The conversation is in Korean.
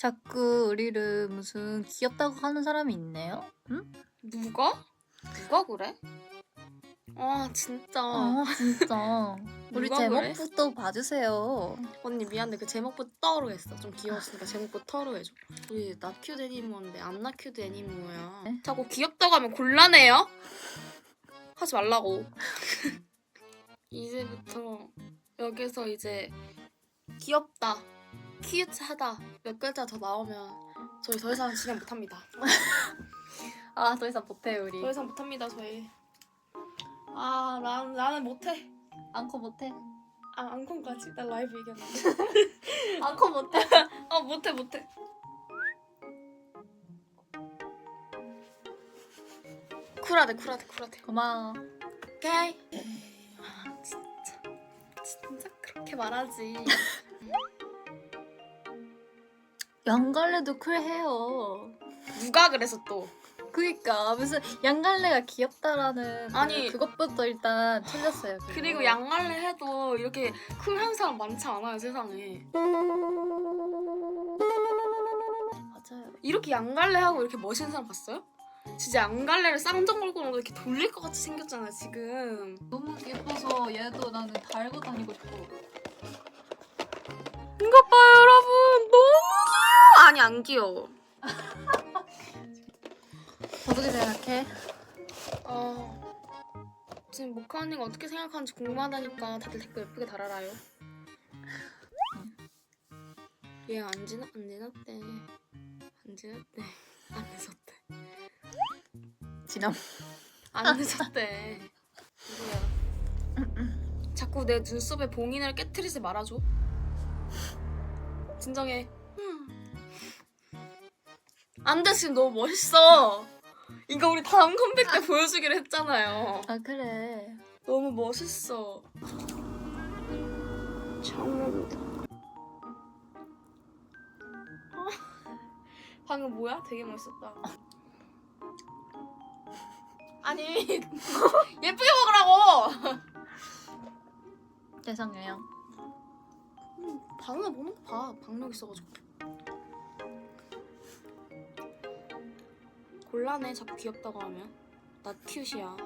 자꾸 우리를 무슨 귀엽다고 하는 사람이 있네요? 응? 누가? 누가 그래? 아 진짜 아 진짜 우리 누가 그래? 제목부터 봐주세요 언니 미안해 그 제목부터 떠오르 했어 좀 귀여웠으니까 제목부터 떠오르 해줘 우리 나 큐드 애니모인데 안 나 큐드 애니모야 네? 자꾸 귀엽다고 하면 곤란해요? 하지 말라고 이제부터 여기서 이제 귀엽다 큐트하다 몇 글자 더 나오면 저희 더 이상 진행 못합니다. 아 더 이상 못해 우리. 더 이상 못합니다 저희. 아 난, 나는 못해. 앙코 못해? 아 앙콘까지? 나 라이브 얘기하는데 앙코 못해? 아 못해 못해. 쿨하대 쿨하대 쿨하대. 고마워. 오케이? 아 진짜. 진짜 그렇게 말하지 양갈래도 쿨해요. 누가 그래서 또? 그니까 무슨 양갈래가 귀엽다라는 아니. 그, 그것부터 일단 틀렸어요 그리고 양갈래 해도 이렇게 쿨한 사람 많지 않아요 세상에. 맞아요. 이렇게 양갈래 하고 이렇게 멋있는 사람 봤어요? 진짜 양갈래를 쌍정 걸고 이렇게 돌릴 것 같이 생겼잖아요 지금. 너무 예뻐서 얘도 나는 달고 다니고 싶어. 이것 봐요 여러분. 너무 아니 안 귀여워. 어떻게 생각해? 어 지금 모카 언니가 어떻게 생각하는지 궁금하다니까 다들 댓글 예쁘게 달아라요. 얘 안 지나 안 지났대. 안 지났대. 안 늦었대. 지남. 안 늦었대. 누구야? 자꾸 내 눈썹에 봉인을 깨트리지 말아줘. 진정해 안돼 지금 너무 멋있어. 이거 우리 다음 컴백 때 보여주기로 했잖아요. 아 그래. 너무 멋있어. 장난이다. 방금 뭐야? 되게 멋있었다. 아니 예쁘게 먹으라고! 죄송해요. 방금 보는 거 봐. 박력 있어가지고. 곤란해. 자꾸 귀엽다고 하면. 나 큐시야.